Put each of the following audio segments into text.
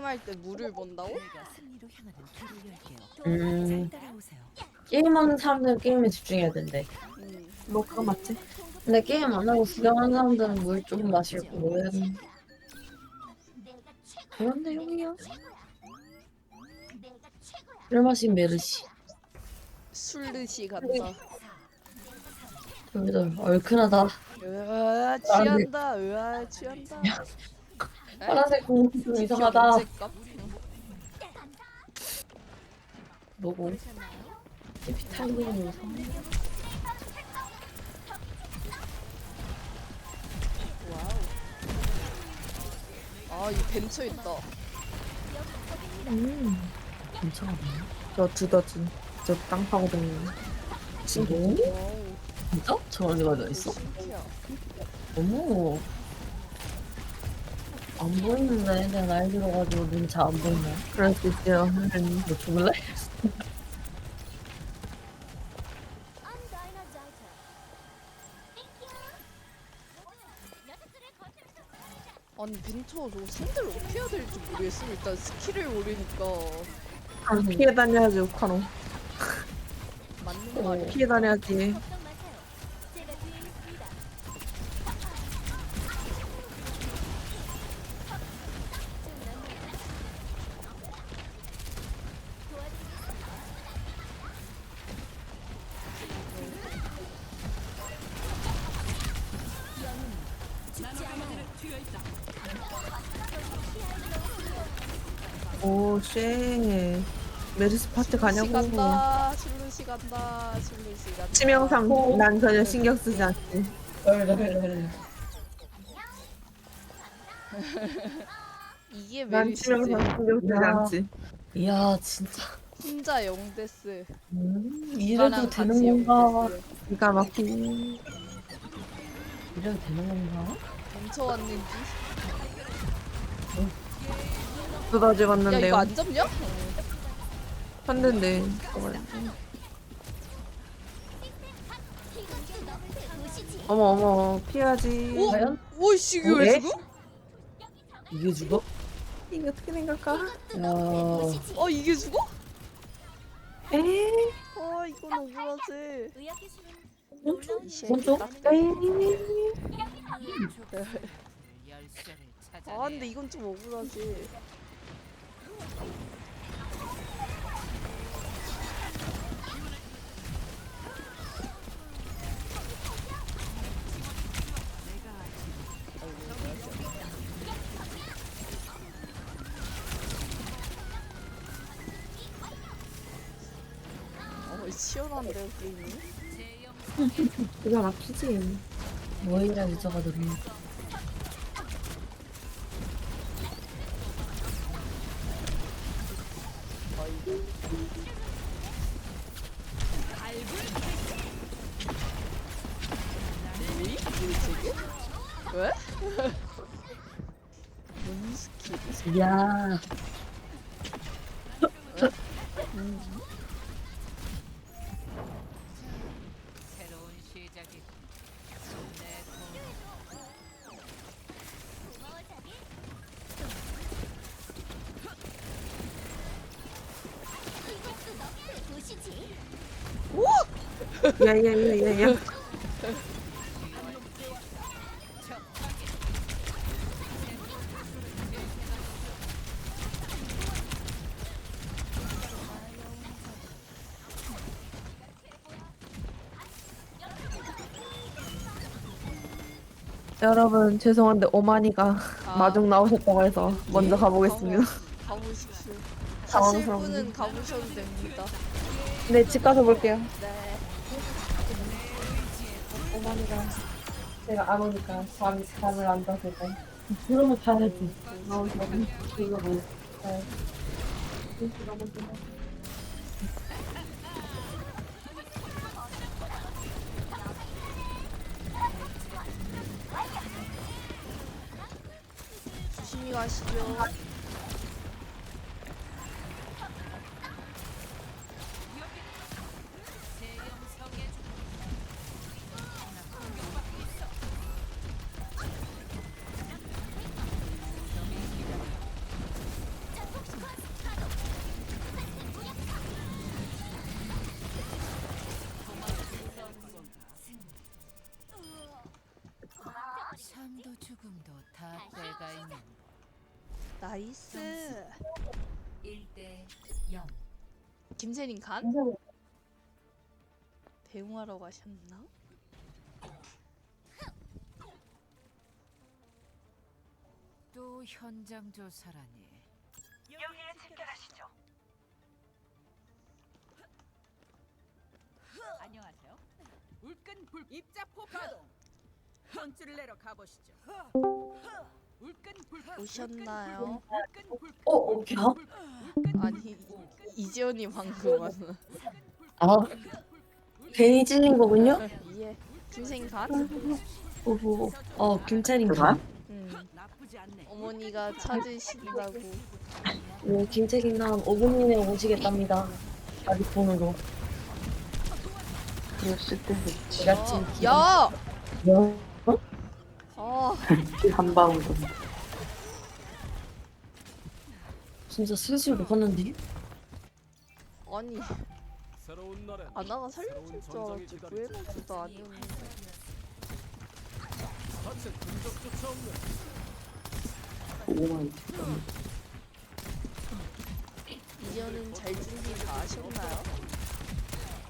게임할 때 물을 본다고? 저희가 승리로 향하는 길을 열게요. 음, 잘 따라오세요. 게임하는 사람들은 게임에 집중해야 된대. 음. 뭐 그거 맞지? 근데 게임 안 하고 구경하는 사람들은 물좀 마실 거 뭐야. 그런 내용이야. 술 마신 메르시. 술르시 같다. 여기도 얼큰하다. 으아 취한다. 으아 취한다. 에? 파란색 공기 좀 이상하다. 뭐고? 비타민이 이상해. 와우. 아, 이 벤처 있다. 음. 괜찮아. 저 두더지. 저땅 파고 다니는. 와우. 진짜? 저런 데가 다 있어? 어머. 안 보이는데 내가 나이 들어가지고 눈이 잘 안 보이네. 그럴 수 있어요. 음. 너 죽을래? 아니 벤처 저거 상대를 어떻게 해야 될지 모르겠어. 일단 스킬을 모르니까 아, 피해 다녀야지, 우카로. 맞는 말이야. 피해 다녀야지. 오, 쉣. 메르스 파트 가냐고. 시 간다. 슬루시 간다. 슬루시 간다. 치명상 난 전혀 신경 쓰지 않지. 그래 그래 그래. 이게 난 메리시지. 치명상 신경 쓰지 야. 않지. 이야 진짜. 혼자 영데스. 음, 이래도 같이 되는 건가? 영데스. 기가 막히니. 이래도 되는 건가? 벤처 왔는지. 두더지 야 봤는데요. 이거 안 잡냐? 했는데. 어머, 어머, 피해야지. 오? 과연? 오이씨 이게 어, 왜 네? 죽어? 이게 죽어? 이게 어떻게 생각할까? 야. 어 이게 죽어? 에이, 아 이건 억울하지. 새끼다. 에이. 아 근데 이건 좀 억울하지. 어 치열한데 게임이. 기가 막히지. 모이라 유저가 늘은 왜? 뭔 스킬? 야. 새로운 시작이 내 돈. 야, 야, 야, 야, 야. 여러분 죄송한데 오마니가 아. 마중 나오셨다고 해서 먼저 가보겠습니다. 가보- 가보십시오. 가실 당황스럽네. 분은 가보셔도 됩니다. 네, 집 가서 볼게요. 네. 오마니가 제가 안 오니까 잠 잠을 안 자서 그러면 가야지. 너무 이거 뭐. 너 조심히 가시죠. 삶도 죽음도 다 때가 있는 나이스. 1대 0. 김세린 간? 대웅하러 가셨나? 또 현장 조사라니. 안녕하세요. 울끈 불 입자포 가동. 혼쭐을 내러 가보시죠. 오셨나요? 어, 어, 야? 아니 이지연이 방금 왔어. 아, 괜히 찔린 거군요? 예. 간? 오호. 어, 김채린가? 음. 어머니가 찾으신다고. 네, 김채린남 5분 이내에 오시겠답니다. 아리폰으로. 그랬을 때 제가 지금 어? 아, 한 바운드 진짜 슬슬 녹았는데? 아니 날엔 아나가 살려줄 줄 알았지 구해놓지도 없는 오만 이제는 잘 준비 다 하셨나요?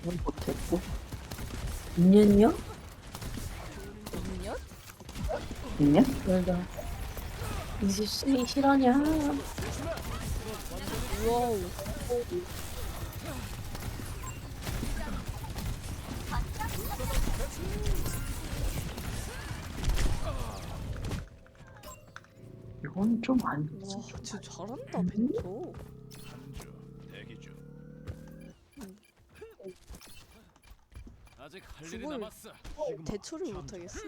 못했고 2년이요? 있냐? 그러다. 이제 쓰기 실화냐? 와우 이건 좀안 와 진짜 잘한다 벤초 한주 대기 중 아직 할 일이 그걸- 남았어 대처를 못하겠어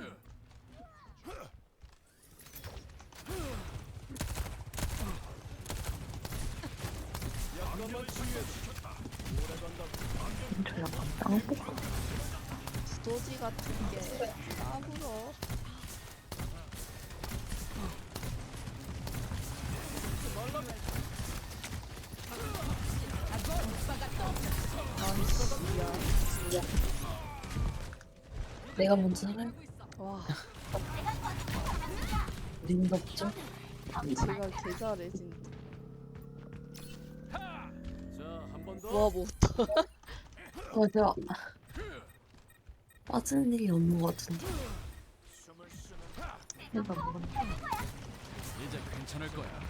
내가 먼저 살아요? 와 린도 없죠? 제가 개 잘해 진짜 자한 번더 와 못다 어, 빠지는 일이 없는 것 같은데. 내가 뭐 이제 괜찮을 거야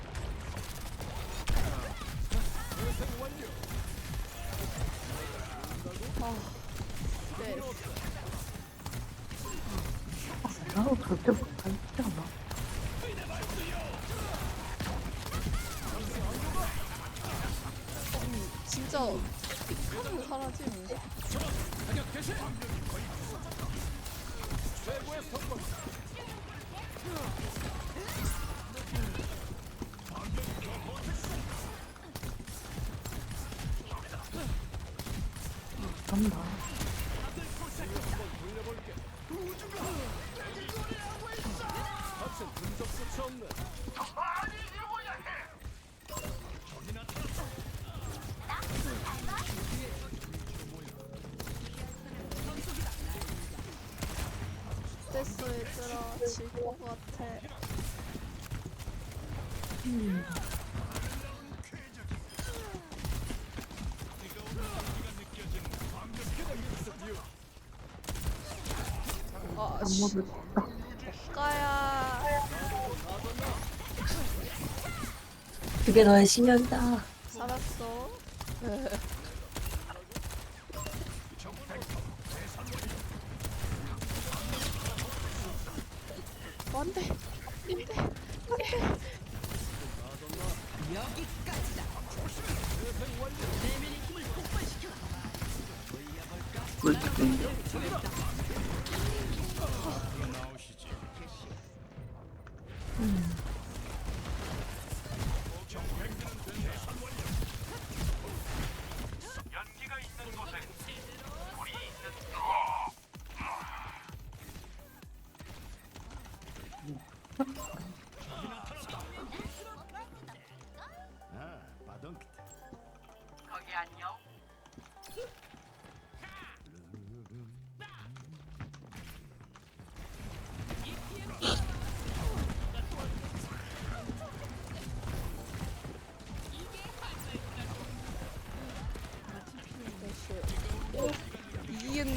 네. 나도 절대 못하지 않아 진짜 하루 사라지네 간다 됐어 얘들아 질것 같아 아, 씨. 가야 그게 너의 실력이다. 살았어. 안돼, 안돼, 안돼. 물기둥 아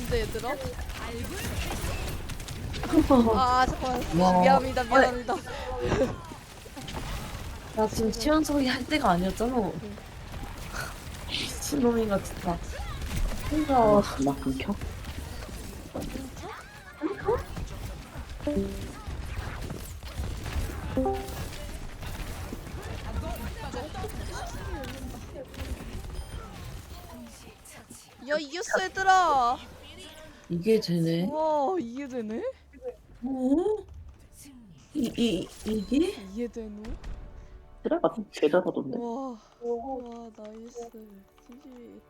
모르겠는데 얘들아. 아 잠깐만. 와. 미안합니다 미안합니다. 나 지금 시원 소리 할 때가 아니었잖아. 미친놈인가 진짜. 혼자 나 끊겨? 야 이겼어 얘들아. 이게 되네. 와 이게 되네? 어? 이, 이, 이게? 이게 되노? 테라가 제일 잘하던데. 와. 와 나이스. 지지.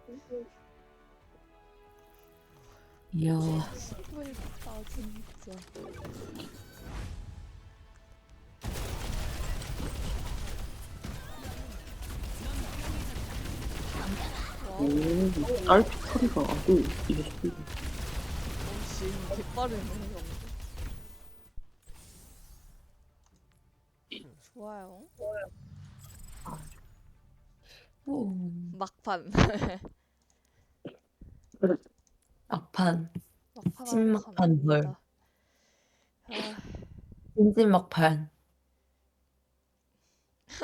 이야. 수고했다 진짜. 와. 오, 딸피 소리가 아주 이게 소리. 개빠르네 형. 좋아요. 오. 막판. 막판. 막판 찐막판 뭘. 아, 진진 막판.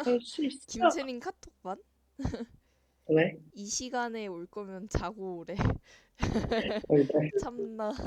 할수 있어. 김채린 카톡반? 왜? 이 시간에 올 거면 자고 오래. 얼굴. 참나.